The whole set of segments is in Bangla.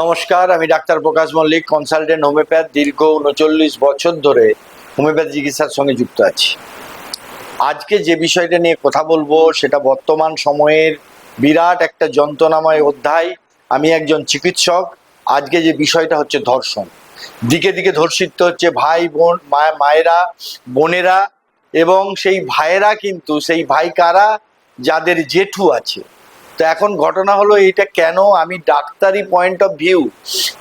নমস্কার, আমি doctor Prakash Mallick, consultant homoeopath দীর্ঘ উনচল্লিশ বছর ধরে হোমিওপ্যাথি চিকিৎসার সঙ্গে যুক্ত আছি। আজকে যে বিষয়টা নিয়ে কথা বলব, সেটা বর্তমান সময়ের বিরাট একটা যন্ত্রণাময় অধ্যায়। আমি একজন চিকিৎসক, আজকে যে বিষয়টা হচ্ছে ধর্ষণ। দিকে দিকে ধর্ষিত হচ্ছে ভাই, বোন মায়েরা, বোনেরা এবং সেই ভাইয়েরা কিন্তু, সেই ভাই কারা? যাদের জেঠু আছে। তো এখন ঘটনা হলো এটা কেন? আমি ডাক্তারি পয়েন্ট অফ ভিউ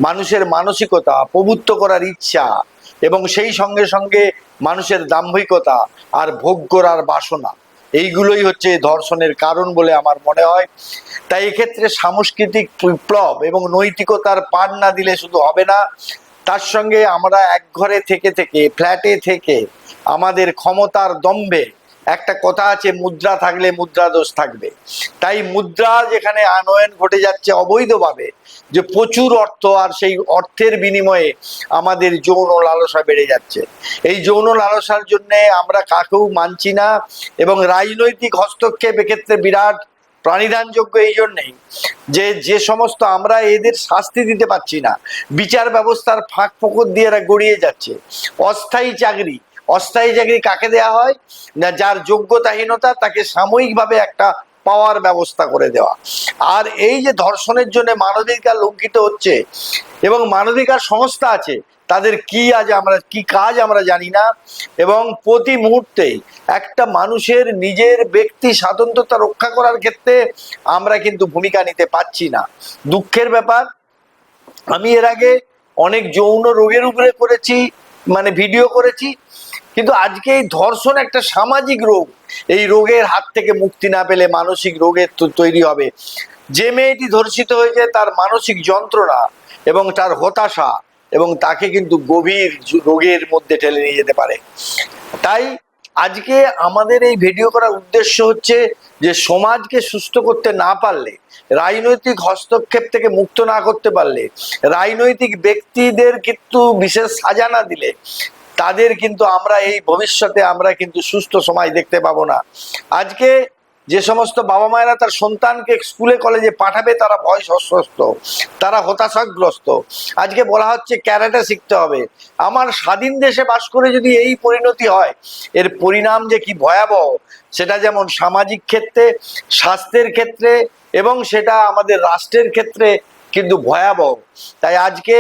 মানুষের মানসিকতা, প্রভুত্ব করার ইচ্ছা, এবং সেই সঙ্গে সঙ্গে মানুষের দাম্ভিকতা আর ভোগ করার বাসনা। এইগুলোই হচ্ছে ধর্ষণের কারণ বলে আমার মনে হয়। তাই এক্ষেত্রে সাংস্কৃতিক বিপ্লব এবং নৈতিকতার পান না দিলে শুধু হবে না। তার সঙ্গে আমরা এক ঘরে থেকে থেকে ফ্ল্যাটে থেকে আমাদের ক্ষমতার দম্ভে একটা কথা আছে, মুদ্রা থাকলে মুদ্রা দোষ থাকবে। তাই মুদ্রা যেখানে আনয়ন ঘটে যাচ্ছে অবৈধভাবে, যে প্রচুর অর্থ আর সেই অর্থের বিনিময়ে আমাদের যৌন লালসা বেড়ে যাচ্ছে। এই যৌন লালসার জন্যে আমরা কাকেও মানছি না এবং রাজনৈতিক হস্তক্ষেপ এক্ষেত্রে বিরাট প্রাণিধানযোগ্য এই জন্যেই যে যে সমস্ত আমরা এদের শাস্তি দিতে পারছি না, বিচার ব্যবস্থার ফাঁক ফোকর দিয়ে এরা গড়িয়ে যাচ্ছে। অস্থায়ী চাকরি অস্থায়ী চাকরি কাকে দেয়া হয়? না, যার যোগ্যতাহীনতা তাকে সাময়িকভাবে একটা পাওয়ার ব্যবস্থা করে দেওয়া। আর এই যে ধর্ষণের জন্য মানবাধিকার লঙ্ঘিত হচ্ছে এবং মানবাধিকার সংস্থা আছে, তাদের কি আজ আমরা, কি কাজ আমরা জানি না এবং প্রতি মুহূর্তেই একটা মানুষের নিজের ব্যক্তি স্বাতন্ত্রতা রক্ষা করার ক্ষেত্রে আমরা কিন্তু ভূমিকা নিতে পারছি না। দুঃখের ব্যাপার, আমি এর আগে অনেক যৌন রোগের উপরে করেছি মানে ভিডিও করেছি কিন্তু আজকে এই ধর্ষণ একটা সামাজিক রোগ। এই রোগের হাত থেকে মুক্তি না পেলে মানসিক রোগের তৈরি হবে। যে মেয়েটি ধর্ষিত হয়েছে তার মানসিক যন্ত্রণা এবং তার হতাশা এবং তাকে কিন্তু গভীর রোগের মধ্যে ঠেলে নিয়ে যেতে পারে। তাই আজকে আমাদের এই ভিডিও করার উদ্দেশ্য হচ্ছে যে সমাজকে সুস্থ করতে না পারলে, রাজনৈতিক হস্তক্ষেপ থেকে মুক্ত না করতে পারলে, রাজনৈতিক ব্যক্তিদের কিন্তু বিশেষ সাজা না দিলে তাদের কিন্তু আমরা এই ভবিষ্যতে আমরা কিন্তু সুস্থ সময় দেখতে পাবো না। আজকে যে সমস্ত বাবা মায়েরা তার সন্তানকে স্কুলে, কলেজে পাঠাবে, তারা ভয় অস্বস্ত তারা হতাশাগ্রস্ত। আজকে বলা হচ্ছে ক্যারাটে শিখতে হবে। আমার স্বাধীন দেশে বাস করে যদি এই পরিণতি হয়, এর পরিণাম যে কি ভয়াবহ, সেটা যেমন সামাজিক ক্ষেত্রে, স্বাস্থ্যের ক্ষেত্রে এবং সেটা আমাদের রাষ্ট্রের ক্ষেত্রে কিন্তু ভয়াবহ। তাই আজকে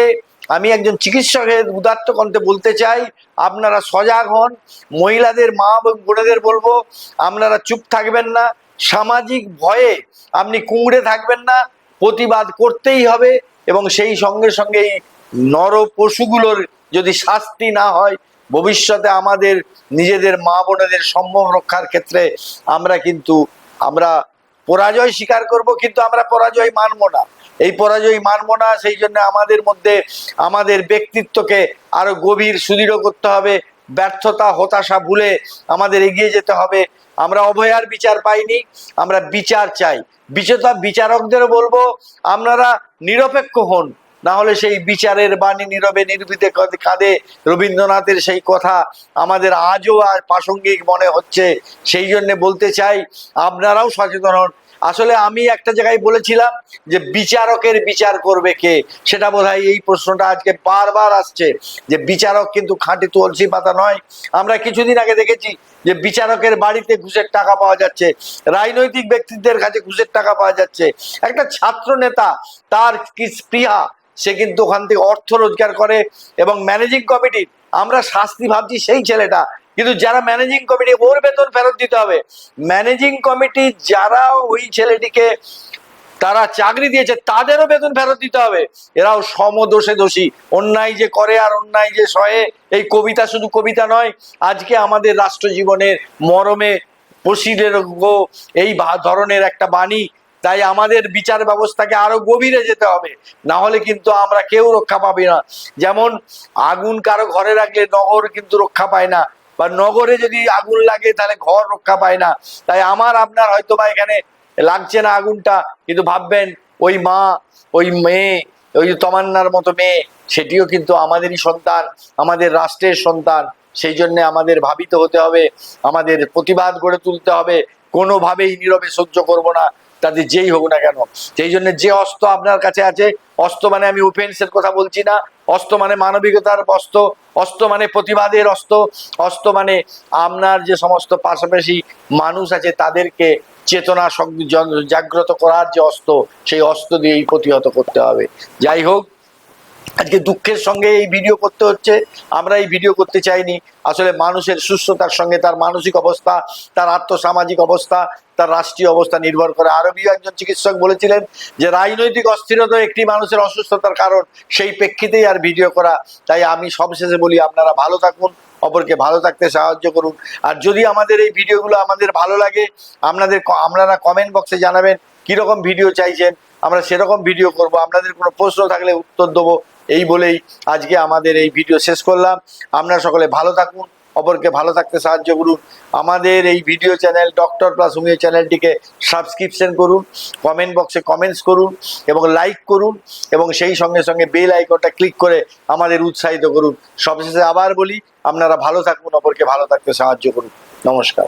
আমি একজন চিকিৎসকের উদাত্ত কণ্ঠে বলতে চাই, আপনারা সজাগ হন, মহিলাদের মা এবং বোনেদের বলব, আপনারা চুপ থাকবেন না, সামাজিক ভয়ে আপনি কুঁকড়ে থাকবেন না, প্রতিবাদ করতেই হবে এবং সেই সঙ্গে সঙ্গে এই নর পশুগুলোর যদি শাস্তি না হয়, ভবিষ্যতে আমাদের নিজেদের মা বোনেদের সম্ভব রক্ষার ক্ষেত্রে আমরা কিন্তু, আমরা পরাজয় স্বীকার করব, কিন্তু আমরা পরাজয় মানবো না। এই পরাজয় মানবো না, সেই জন্য আমাদের মধ্যে, আমাদের ব্যক্তিত্বকে আরও গভীর, সুদৃঢ় করতে হবে। ব্যর্থতা, হতাশা ভুলে আমাদের এগিয়ে যেতে হবে। আমরা অভয়ার বিচার পাইনি, আমরা বিচার চাই। বিচেতা বিচারকদেরও বলব, আপনারা নিরপেক্ষ হন। না হলে সেই বিচারের বাণী নীরবে নির্বিতে কাঁদে- রবীন্দ্রনাথের সেই কথা আমাদের আজও আর প্রাসঙ্গিক মনে হচ্ছে। সেই জন্য বলতে চাই, আপনারাও সচেতন হন। আসলে আমি একটা জায়গায় বলেছিলাম যে বিচারকের বিচার করবে কে? সেটা বোধহয় এই প্রশ্নটা আজকে বারবার আসছে যে বিচারক কিন্তু খাঁটি তুলসী পাতা নয়। আমরা কিছুদিন আগে দেখেছি যে বিচারকের বাড়িতে ঘুষের টাকা পাওয়া যাচ্ছে, রাজনৈতিক ব্যক্তিদের কাছে ঘুষের টাকা পাওয়া যাচ্ছে। একটা ছাত্র নেতা, তার কি স্পৃহা? সে কিন্তু ওখান থেকে অর্থ রোজগার করে এবং ম্যানেজিং কমিটি আমরা শাস্তি ভাবছি সেই ছেলেটা। কিন্তু যারা ম্যানেজিং কমিটি ওর বেতন ফেরত দিতে হবে। ম্যানেজিং কমিটি যারা ওই ছেলেটিকে তারা চাকরি দিয়েছে, তাদেরও বেতন ফেরত দিতে হবে। এরাও সমদোষে দোষী। অন্যায় যে করে আর অন্যায় যে সহে এই কবিতা শুধু কবিতা নয়, আজকে আমাদের রাষ্ট্র জীবনের মরমে পশিদের এই ধরনের একটা বাণী তাই আমাদের বিচার ব্যবস্থাকে আরও গভীরে যেতে হবে। না হলে কিন্তু আমরা কেউ রক্ষা পাবি না। যেমন আগুন কারও ঘরে রাখলে নগর কিন্তু রক্ষা পায় না, বা নগরে যদি আগুন লাগে তাহলে ঘর রক্ষা পায় না। তাই আমার, আপনার হয়তো বা এখানে লাগছে না আগুনটা, কিন্তু ভাববেন ওই মা, ওই মেয়ে, ওই তমান্নার মতো মেয়ে, সেটিও কিন্তু আমাদেরই সন্তান, আমাদের রাষ্ট্রের সন্তান, সেই জন্য আমাদের ভাবিত হতে হবে, আমাদের প্রতিবাদ গড়ে তুলতে হবে। কোনোভাবেই নীরবে সহ্য করব না। তাদের যেই হোক না কেন, সেই জন্য যে অস্ত্র আপনার কাছে আছে, অস্ত্র মানে আমি ওপেন্সের কথা বলছি না, অস্ত্র মানে মানবিকতার অস্ত্র অস্ত্র মানে প্রতিবাদের অস্ত্র অস্ত্র মানে আপনার যে সমস্ত পাশাপাশি মানুষ আছে তাদেরকে চেতনা জাগ্রত করার যে অস্ত্র, সেই অস্ত্র দিয়েই প্রতিহত করতে হবে। যাই হোক আজকে দুঃখের সঙ্গে এই ভিডিও করতে হচ্ছে, আমরা এই ভিডিও করতে চাইনি। আসলে মানুষের সুস্থতার সঙ্গে তার মানসিক অবস্থা, তার আর্থসামাজিক অবস্থা, তার রাষ্ট্রীয় অবস্থা নির্ভর করে। আরবীয় একজন চিকিৎসক বলেছিলেন যে, রাজনৈতিক অস্থিরতা একটি মানুষের অসুস্থতার কারণ, সেই প্রেক্ষিতেই আর ভিডিও করা। তাই আমি সবশেষে বলি, আপনারা ভালো থাকুন, অপরকে ভালো থাকতে সাহায্য করুন। আর যদি আমাদের এই ভিডিওগুলো আমাদের ভালো লাগে, আপনাদের আপনারা কমেন্ট বক্সে জানাবেন, কীরকম ভিডিও চাইছেন, আমরা সেরকম ভিডিও করব। আপনাদের কোনো প্রশ্ন থাকলে উত্তর দেবো। এই বলেই আজকে আমাদের এই ভিডিও শেষ করলাম। আপনারা সকলে ভালো থাকুন, অপরকে ভালো থাকতে সাহায্য করুন। আমাদের এই video channel doctor plus homoeo চ্যানেলটিকে সাবস্ক্রিপশন করুন, কমেন্ট বক্সে কমেন্টস করুন এবং লাইক করুন এবং সেই সঙ্গে সঙ্গে বেল আইকনটা ক্লিক করে আমাদের উৎসাহিত করুন। সবশেষে আবার বলি, আপনারা ভালো থাকুন, অপরকে ভালো থাকতে সাহায্য করুন। নমস্কার।